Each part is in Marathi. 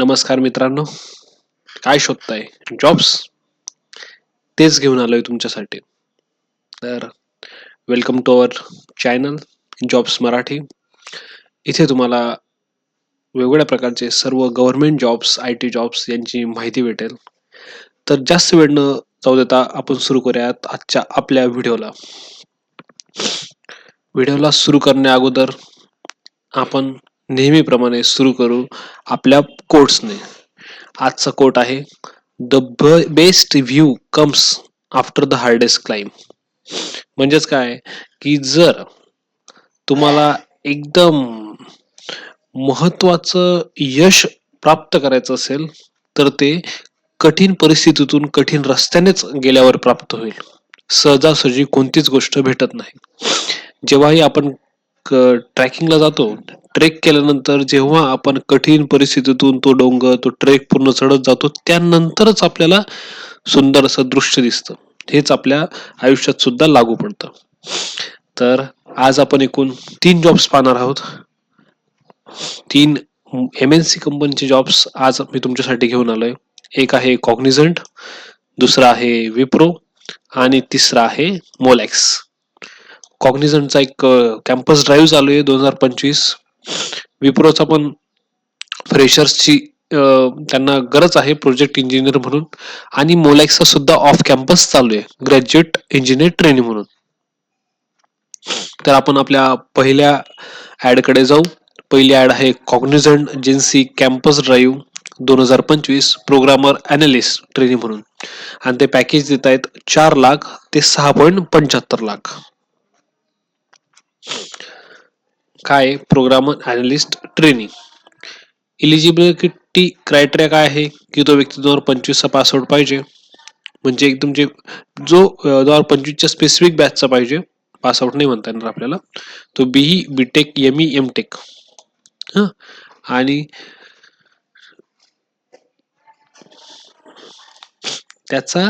नमस्कार मित्रांनो. काय शोधताय? जॉब्स तेच घेऊन आलोय तुमच्यासाठी. तर welcome to our channel jobs Marathi इथे तुम्हाला वेगवेगळ्या प्रकारचे सर्व government jobs I T jobs यांची माहिती भेटेल. तर जास्त वेळ न जाऊ देता आपण सुरू करूयात आजच्या आपल्या व्हिडिओला. व्हिडिओला सुरू करण्या अगोदर आपण नेहमीप्रमाणे सुरू करू आपल्या कोट्सने आजचा कोट आहे the best view comes after the hardest climb म्हणजेच काय? की जर तुम्हाला एकदम महत्वाचं यश प्राप्त करायचं असेल तर ते कठीण परिस्थितीतून कठीण रस्त्यानेच गेल्यावर प्राप्त होईल. सहजासहजी कोणतीच गोष्ट भेटत नाही. जेव्हाही आपण ट्रॅकिंगला जातो ट्रेक केल्यानंतर जेव्हा आपण कठीण परिस्थितीतून तो डोंगर तो ट्रेक पूर्ण चढत जातो त्यानंतरच आपल्याला सुंदर असं दृश्य दिसतं. हेच आपल्या आयुष्यात सुद्धा लागू पडतं. तर आज आपण एकूण तीन जॉब्स पाहणार आहोत. तीन एम एन सी कंपनीचे जॉब्स आज मी तुमच्यासाठी घेऊन आलोय. एक आहे कॉग्निझंट दुसरा आहे विप्रो आणि तिसरा आहे मोलॅक्स कॉग्निझंटचा एक कॅम्पस ड्राईव्ह चालू आहे दोन हजार पंचवीस. विप्रोचा पण फ्रेशर्सची त्यांना गरज आहे प्रोजेक्ट इंजिनियर म्हणून. आणि मोलॅक्सचा सुद्धा ऑफ कॅम्पस चालू आहे. ग्रॅज्युएट इंजिनियर ट्रेनिंग म्हणून. तर आपण आपल्या पहिल्या ॲडकडे जाऊ. पहिली ऍड आहे कॉग्निझंट जेन्सी कॅम्पस ड्राईव्ह दोन हजार पंचवीस प्रोग्रामर अनालिस्ट ट्रेनिंग म्हणून. आणि ते पॅकेज देत आहेत चार लाख ते सहा पॉईंट पंच्याहत्तर लाख. काय programmer analyst training eligibility criteria काय आहे की तो व्यक्ती दोन हजार पंचवीसचा पासआउट पाहिजे? म्हणजे एक तुमचे जो दोन हजार पंचवीसच्या स्पेसिफिक बॅचचा पाहिजे पासआउट नाही म्हणता येणार आपल्याला तो B E tech M E M tech हां? आणि त्याचा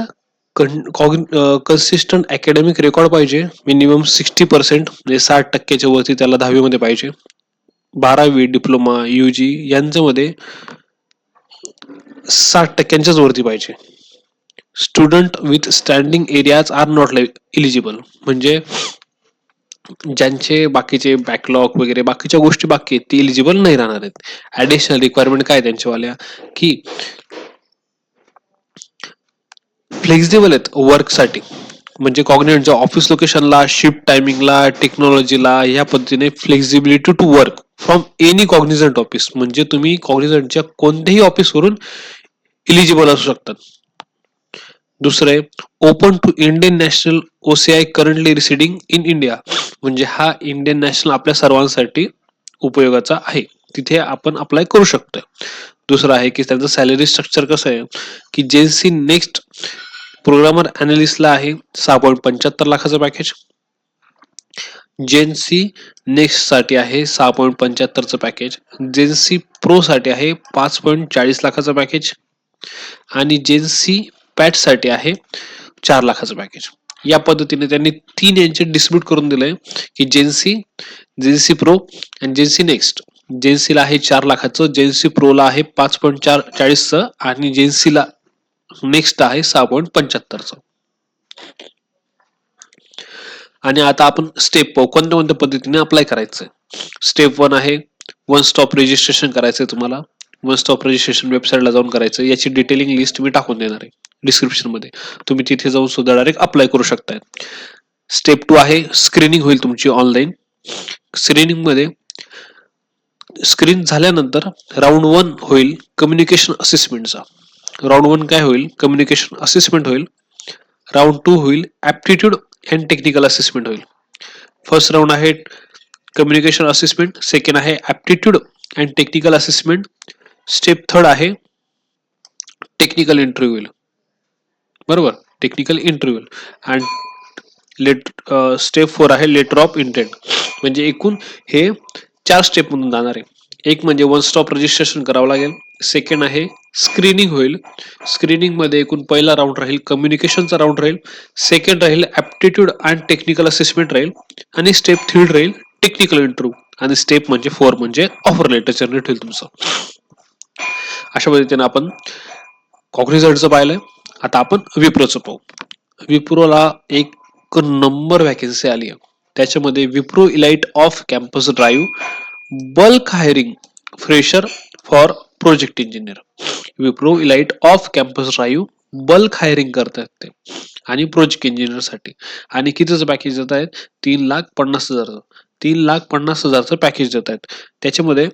कन्सिस्टंट अकॅडमिक रेकॉर्ड पाहिजे. मिनिमम सिक्स्टी पर्सेंट म्हणजे साठ टक्क्याच्या वरती त्याला दहावीमध्ये पाहिजे. बारावी डिप्लोमा युजी यांच्यामध्ये साठ टक्क्यांच्याच वरती पाहिजे. Student with standing areas are not eligible म्हणजे ज्यांचे बाकीचे बॅकलॉग वगैरे बाकीच्या गोष्टी बाकी आहेत ती इलिजिबल नाही राहणार आहेत. ऍडिशनल रिक्वायरमेंट काय त्यांच्यावाल्या? की फ्लेक्झिबल आहेत वर्कसाठी म्हणजे कॉग्नेटच्या ऑफिस लोकेशनला शिफ्ट टायमिंगला टेक्नॉलॉजीला ह्या पद्धतीने flexibility to work from any Cognizant office म्हणजे तुम्ही कॉग्निझंटच्या कोणत्याही ऑफिसवरून इलिजिबल असू शकतात. दुसरे open to Indian national OCI currently residing in India म्हणजे हा इंडियन नॅशनल आपल्या सर्वांसाठी उपयोगाचा आहे. तिथे आपण अप्लाय करू शकतो दुसरं आहे की त्यांचं सॅलरी स्ट्रक्चर कसं आहे? की जेन्सी नेक्स्ट प्रोग्रामर अनालिस्टला आहे सहा पॉईंट पंच्याहत्तर लाखाचं पॅकेज जेन्सी नेक्स्टसाठी आहे सहा पॉईंट पंच्याहत्तरचं पॅकेज जेन्सी प्रोसाठी आहे पाच पॉईंट चाळीस लाखाचं पॅकेज आणि जेन्सी पॅटसाठी आहे चार लाखाचं पॅकेज या पद्धतीने त्यांनी तीन यांचे डिस्प्यूट करून दिले की जेन्सी जेन्सी प्रो आणि जेन्सी नेक्स्ट जेन्सीला आहे चार लाखाचं जेन्सी प्रोला आहे पाच पॉईंट चार चाळीसचं आणि जेन्सीला नेक्स्ट आहे सहा पॉईंट पंच्याहत्तरचं. आणि आता आपण स्टेप कोणत्या कोणत्या पद्धतीने अप्लाय करायचंय? स्टेप वन आहे वन स्टॉप रजिस्ट्रेशन करायचंय तुम्हाला. वन स्टॉप रजिस्ट्रेशन वेबसाईटला जाऊन करायचं याची डिटेलिंग लिस्ट मी टाकून देणार आहे डिस्क्रिप्शनमध्ये. तुम्ही तिथे जाऊन सुद्धा डायरेक्ट अप्लाय करू शकताय. स्टेप टू आहे स्क्रीनिंग होईल तुमची ऑनलाईन स्क्रीनिंगमध्ये स्क्रीन झाल्यानंतर राऊंड वन होईल कम्युनिकेशन असेसमेंटचा राऊंड वन काय होईल? कम्युनिकेशन असेसमेंट होईल. राऊंड टू होईल ॲप्टिट्यूड अँड टेक्निकल असेसमेंट होईल. फर्स्ट राऊंड आहे कम्युनिकेशन असेसमेंट सेकंड आहे aptitude and technical assessment step third आहे टेक्निकल इंटरव्ह्यूल बरोबर? Technical interview and let step four आहे लेटर ऑफ इंटेंट म्हणजे एकूण हे चार स्टेपमधून जाणार आहे. एक म्हणजे वन स्टॉप रजिस्ट्रेशन करावं लागेल. सेकंड आहे स्क्रीनिंग होईल. स्क्रीनिंगमध्ये एकूण पहिला राऊंड राहील कम्युनिकेशनचा राऊंड राहील. सेकंड राहील ॲप्टिट्यूड अँड टेक्निकल असेसमेंट राहील. आणि स्टेप थ्री राहील टेक्निकल इंटरव्ह्यू आणि स्टेप म्हणजे फोर म्हणजे ऑफर लेटर जनरेट होईल तुमचं. अशा पद्धतीने आपण कॉग्निझंटचं पाहिलंय. आता आपण विप्रोचं पाहू. विप्रोला एक नंबर वॅकेन्सी आली आहे. त्याच्यामध्ये Wipro elite off campus drive bulk hiring fresher for project engineer Wipro elite off campus drive bulk hiring करतात ते. आणि प्रोजेक्ट इंजिनियरसाठी आणि कितीचं पॅकेज देत आहेत? तीन लाख पन्नास हजार तीन लाख पन्नास हजारचं पॅकेज देत आहेत. त्याच्यामध्ये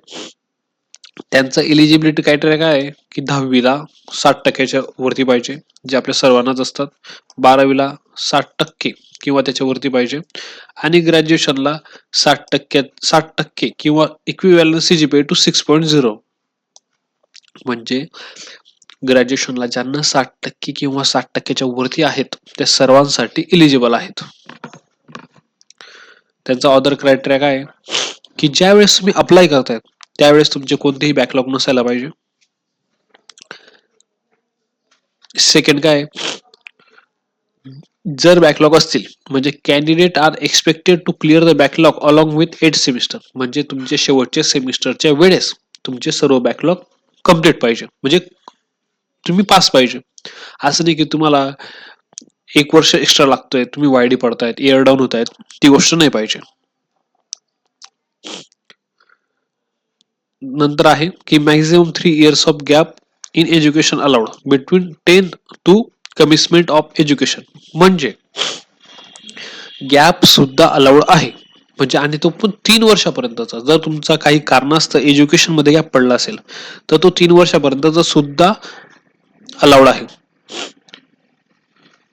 त्यांचं एलिजिबिलिटी क्रायटेरिया काय आहे? की दहावीला साठ टक्क्याच्या वरती पाहिजे जे आपल्या सर्वांनाच असतात. बारावीला साठ टक्के किंवा त्याच्यावरती पाहिजे. आणि ग्रॅज्युएशनला साठ टक्क्यात साठ टक्के किंवा equivalent CGPA two six point zero म्हणजे ग्रॅज्युएशनला ज्यांना साठ टक्के किंवा साठ टक्क्याच्या वरती आहेत त्या सर्वांसाठी इलिजिबल आहेत. त्यांचा ऑदर क्रायटेरिया काय की ज्यावेळेस तुम्ही अप्लाय करतायत त्यावेळेस तुमचे कोणतेही बॅकलॉग नसायला पाहिजे. सेकंड काय जर बॅकलॉग असतील म्हणजे candidate are expected to clear the backlog along with eight semester म्हणजे तुमचे शेवटचे सेमिस्टरच्या वेळेस तुमचे सर्व बॅकलॉग कंप्लीट पाहिजे. म्हणजे तुम्ही पास पाहिजे. असं नाही की तुम्हाला एक वर्ष एक्स्ट्रा लागतोय तुम्ही वायडी पडतायत एअर डाऊन होत आहेत ती गोष्ट नाही पाहिजे. नंतर आहे की maximum three years of gap in education allowed between ten to commencement of education म्हणजे गॅप सुद्धा अलाउड आहे. म्हणजे आणि तो पण तीन वर्षापर्यंतचा. जर तुमचा काही कारणास्तव एज्युकेशनमध्ये गॅप पडला असेल तर तो तीन वर्षापर्यंतचा सुद्धा अलाउड आहे.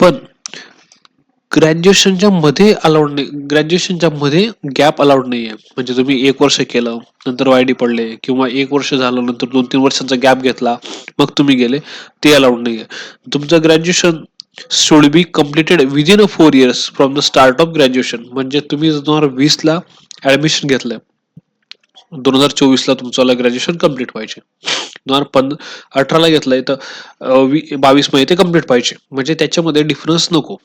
पण ग्रॅज्युएशनच्या मध्ये अलाउड नाही. ग्रॅज्युएशनच्या मध्ये गॅप अलाउड नाही आहे म्हणजे तुम्ही एक वर्ष केलं नंतर वायडी पडले किंवा एक वर्ष झालं नंतर दोन तीन वर्षांचा गॅप घेतला मग तुम्ही गेले ते अलाउड नाही आहे तुमचं graduation should be completed within a four years from the start of graduation म्हणजे तुम्ही दोन हजार वीसला ऍडमिशन घेतलं दोन हजार चोवीसला तुमचं ग्रॅज्युएशन कंप्लीट पाहिजे दोन हजार पंध अठराला घेतलंय तर बावीसमध्ये ते कंप्लीट पाहिजे म्हणजे त्याच्यामध्ये डिफरन्स नको.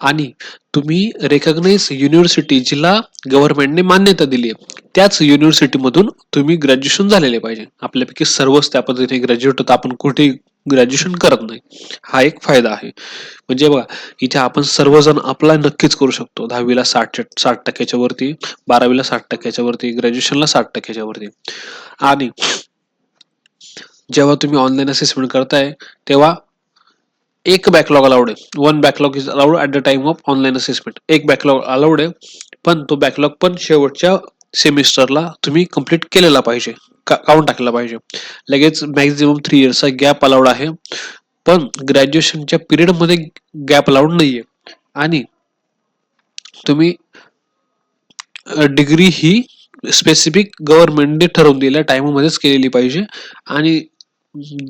आणि तुम्ही रेकग्नाइज युनिव्हर्सिटी जिला गव्हर्नमेंटने मान्यता दिली आहे त्याच युनिव्हर्सिटीमधून तुम्ही ग्रॅज्युएशन झालेले पाहिजे. आपल्यापैकी सर्वच त्या पद्धतीने ग्रॅज्युएट होतात. आपण कुठे ग्रॅज्युएशन करत नाही. हा एक फायदा आहे. म्हणजे बघा इथे आपण सर्वजण अप्लाय नक्कीच करू शकतो. दहावीला साठ साठ टक्क्याच्या वरती बारावीला साठ टक्क्याच्या वरती ग्रॅज्युएशनला साठ टक्क्याच्या वरती. आणि जेव्हा तुम्ही ऑनलाईन असेसमेंट करताय तेव्हा एक बॅकलॉग अलाउड आहे. One backlog is allowed at the time of online assessment एक बॅकलॉग अलाउड आहे पण तो बॅकलॉग पण शेवटच्या सेमिस्टरला तुम्ही कंप्लीट केलेला पाहिजे. काउंट टाकला पाहिजे. लगेच मॅक्झिमम थ्री इयर्सचा गॅप अलाउड आहे. पण ग्रॅज्युएशनच्या पिरियडमध्ये गॅप अलाउड नाहीये. आणि तुम्ही डिग्री ही स्पेसिफिक गव्हर्नमेंटने ठरवून दिलेल्या टायमामध्येच केलेली पाहिजे. आणि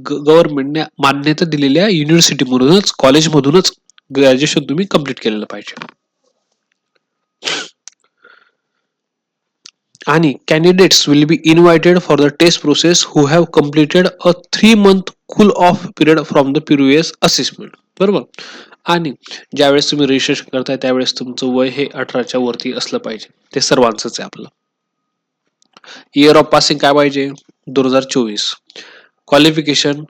गव्हर्नमेंटने मान्यता दिलेल्या युनिव्हर्सिटीमधूनच कॉलेजमधूनच ग्रॅज्युएशन तुम्ही कंप्लीट केलेलं पाहिजे. आणि candidates will be invited for the test process who have completed a three month cool off period from the previous assessment बरोबर? आणि ज्यावेळेस तुम्ही रजिस्ट्रेशन करताय त्यावेळेस तुमचं वय हे अठराच्या वरती असलं पाहिजे. ते सर्वांच आहे आपलं. इयर ऑफ पासिंग काय पाहिजे? दोन हजार चोवीस. क्वालिफिकेशन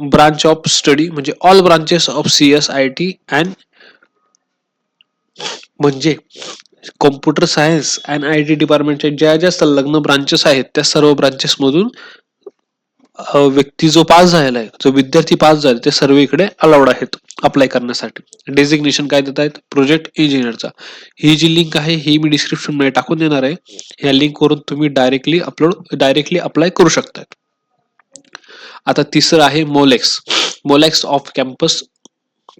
ब्रांच ऑफ स्टडी म्हणजे all branches of C S I T and म्हणजे computer science and I T डिपार्टमेंटच्या ज्या ज्या संलग्न ब्रांचेस आहेत त्या सर्व ब्रांचेसमधून व्यक्ती जो पास झालेला आहे जो विद्यार्थी पास झाले ते सर्व इकडे अलाउड आहेत अप्लाय करण्यासाठी. डेझिग्नेशन काय देत आहेत प्रोजेक्ट इंजिनियरचा ही जी लिंक आहे ही मी डिस्क्रिप्शनमध्ये टाकून देणार आहे. ह्या लिंक वरून तुम्ही डायरेक्टली अपलोड डायरेक्टली अप्लाय करू शकता आता तिसरं आहे Molex Molex off campus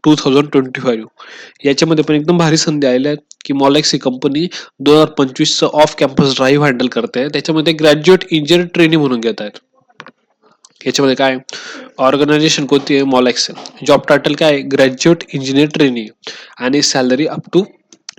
two thousand twenty five याच्यामध्ये पण एकदम भारी संधी आलेल्या आहेत की मॉलेक्स ही कंपनी दोन हजार पंचवीस ऑफ कॅम्पस ड्राईव्ह हँडल करते. त्याच्यामध्ये ग्रॅज्युएट इंजिनियर ट्रेनिंग म्हणून घेत आहेत. याच्यामध्ये काय? ऑर्गनायझेशन कोणती आहे? मॉलेक्स जॉब टायटल काय? ग्रॅज्युएट इंजिनियर ट्रेनिंग आणि salary up to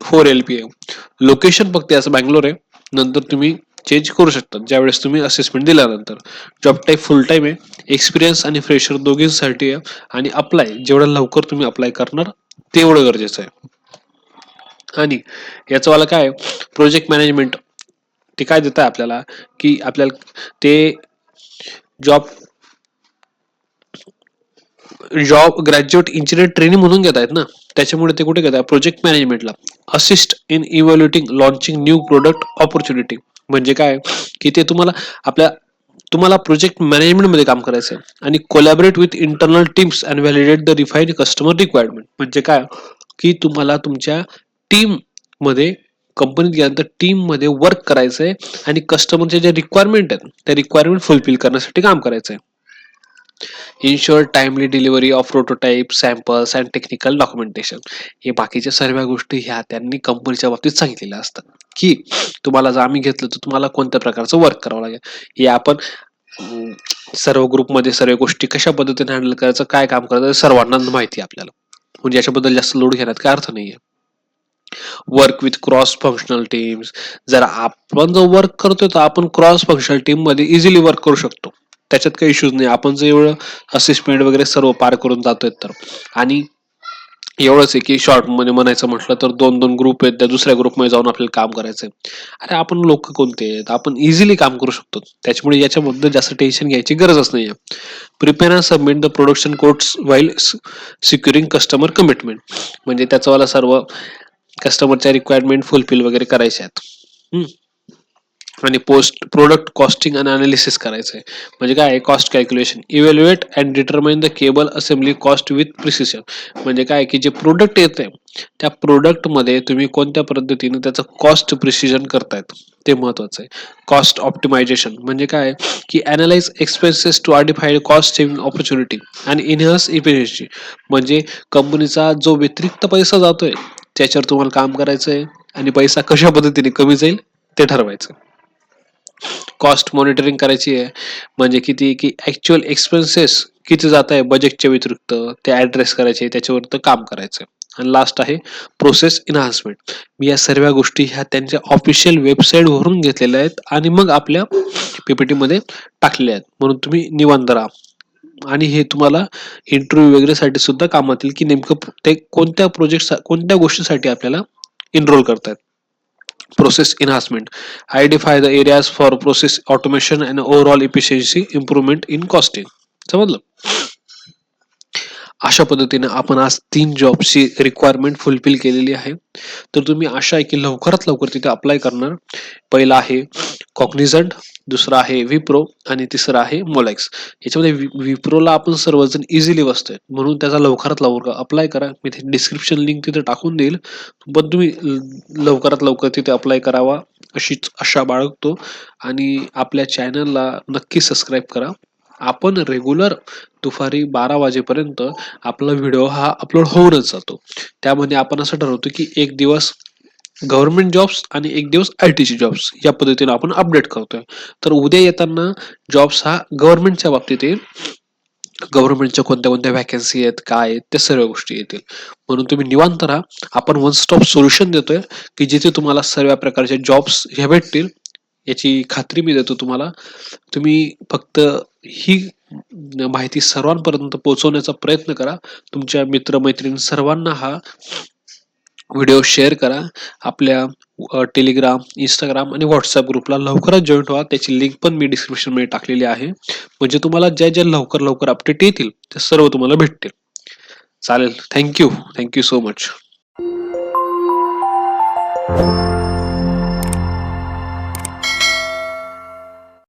four L P आहे लोकेशन फक्त असं बँगलोर आहे. नंतर तुम्ही चेंज करू शकता ज्यावेळेस तुम्ही असेसमेंट दिल्यानंतर. जॉब टाईप फुल टाईम आहे. एक्सपिरियन्स आणि फ्रेशर दोघींसाठी आहे. आणि अप्लाय जेवढं लवकर तुम्ही अप्लाय करणार तेवढं गरजेचं आहे. आणि याचं मला काय प्रोजेक्ट मॅनेजमेंट ते काय देत आहे आपल्याला? की आपल्याला ते job job graduate engineer training म्हणून घेत आहेत ना? त्याच्यामुळे ते कुठे घेत आहे project मॅनेजमेंटला assist in evaluating launching new product opportunity म्हणजे काय? की ते तुम्हाला आपल्या तुम्हाला प्रोजेक्ट मॅनेजमेंटमध्ये काम करायचं आहे आणि collaborate with internal teams and validate the refine customer requirement म्हणजे काय? की तुम्हाला तुमच्या टीममध्ये कंपनीत गेल्यानंतर टीममध्ये वर्क करायचं आहे आणि कस्टमरचे ज्या रिक्वायरमेंट आहेत त्या रिक्वायरमेंट फुलफिल करण्यासाठी काम करायचं आहे ensure timely delivery of prototype samples and technical documentation हे बाकीच्या सर्व गोष्टी ह्या त्यांनी कंपनीच्या बाबतीत सांगितलेल्या असतात. की तुम्हाला जर आम्ही घेतलं तर तुम्हाला कोणत्या प्रकारचं वर्क करावं लागेल? हे आपण सर्व ग्रुपमध्ये सर्व गोष्टी कशा पद्धतीने हँडल करायचं काय काम करायचं सर्वांना माहिती आहे आपल्याला. म्हणजे याच्याबद्दल जास्त लोड घेण्यात काय अर्थ नाहीये. Work with cross functional teams जर आपण जो वर्क करतोय तर आपण क्रॉस फंक्शनल टीममध्ये इझिली वर्क करू शकतो. त्याच्यात काही इश्यूज नाही. आपण जर एवढं असिस्टमेंट वगैरे सर्व पार करून जातोय तर. आणि एवढंच आहे की शॉर्ट म्हणजे म्हणायचं म्हटलं तर दोन दोन ग्रुप आहेत. त्या दुसऱ्या ग्रुपमध्ये जाऊन आपल्याला काम करायचंय. अरे आपण लोक कोणते आहेत? आपण इझिली काम करू शकतो. त्याच्यामुळे याच्याबद्दल जास्त टेन्शन घ्यायची गरजच नाहीये. Prepare and submit the production codes while securing customer commitment म्हणजे त्याचं सर्व कस्टमरच्या रिक्वायरमेंट फुलफिल वगैरे करायच्या आहेत. आणि पोस्ट प्रोडक्ट कॉस्टिंग आणि अनालिसिस करायचं आहे म्हणजे काय आहे? Cost calculation evaluate and determine the cable assembly cost with precision म्हणजे काय आहे की जे प्रोडक्ट येत आहे त्या प्रोडक्टमध्ये तुम्ही कोणत्या पद्धतीने त्याचं कॉस्ट प्रिसिजन करतायत ते महत्वाचं आहे. कॉस्ट ऑप्टिमायझेशन म्हणजे काय की अनालाइज एक्सपेन्सेस टू आर्डिफाईड कॉस्ट सेव्हिंग ऑपॉर्च्युनिटी आणि इनहर्स इफिशियन्सी म्हणजे कंपनीचा जो व्यतिरिक्त पैसा जातोय त्याच्यावर तुम्हाला काम करायचं आहे आणि पैसा कशा पद्धतीने कमी जाईल ते ठरवायचं कॉस्ट मॉनिटरिंग करायची आहे. म्हणजे किती की ऍक्च्युअल एक्सपेन्सेस किती जात आहे बजेटच्या व्यतिरिक्त ते ॲड्रेस करायचे त्याच्यावर तर काम करायचं आणि लास्ट आहे प्रोसेस इन्हान्समेंट मी या सर्व गोष्टी ह्या त्यांच्या ऑफिशियल वेबसाईट वरून घेतलेल्या आहेत आणि मग आपल्या पीपीटी मध्ये टाकलेल्या आहेत. म्हणून तुम्ही निवांत राहा. आणि हे तुम्हाला इंटरव्ह्यू वगैरे साठी सुद्धा कामात येईल की नेमकं ते कोणत्या प्रोजेक्ट कोणत्या गोष्टीसाठी आपल्याला इनरोल करतायत. Process enhancement identify the areas for process automation and overall efficiency improvement in costing समजलं अशा पद्धतीने आपण आज तीन जॉबची रिक्वायरमेंट फुलफिल केलेली आहे तर तुम्ही आशा आहे की लवकरात लवकर तिथे अप्लाय करणार पहिला आहे कॉग्निझंट दुसरा आहे विप्रो आणि तिसरा आहे मोलॅक्स. याच्यामध्ये वि- विप्रोला आपण सर्वजण इझिली बसतोय. म्हणून त्याचा लवकरात लवकर अप्लाय करा. मी ते डिस्क्रिप्शन लिंक तिथे टाकून देईल. पण तुम्ही लवकरात लवकर तिथे अप्लाय करावा अशीच आशा बाळगतो. आणि आपल्या चॅनलला नक्की सबस्क्राईब करा. आपण रेग्युलर दुपारी बारा वाजेपर्यंत आपला व्हिडिओ हा अपलोड होऊनच जातो. त्यामध्ये आपण असं ठरवतो की एक दिवस गव्हर्नमेंट जॉब्स आणि एक दिवस आय टीची जॉब्स या पद्धतीने आपण अपडेट करतोय. तर उद्या येताना जॉब्स हा गव्हर्नमेंटच्या बाबतीत येईल गव्हर्नमेंटच्या कोणत्या कोणत्या व्हॅकन्सी आहेत काय आहेत त्या सर्व गोष्टी येतील. म्हणून तुम्ही निवांत राहा. आपण वन स्टॉप सोल्युशन देतोय की जिथे तुम्हाला सर्व प्रकारचे जॉब्स ह्या भेटतील याची खात्री मी देतो तुम्हाला. तुम्ही फक्त ही माहिती सर्वांपर्यंत पोहोचवण्याचा प्रयत्न करा. तुमच्या मित्रमैत्रीण सर्वांना हा व्हिडिओ शेअर करा. आपल्या टेलिग्राम इंस्टाग्राम आणि व्हॉट्सअप ग्रुपला लवकरच जॉईन व्हा त्याची लिंक पण मी डिस्क्रिप्शनमध्ये टाकलेली आहे. म्हणजे तुम्हाला ज्या ज्या लवकर लवकर अपडेट येतील ते सर्व तुम्हाला भेटतील. चालेल. Thank you thank you so much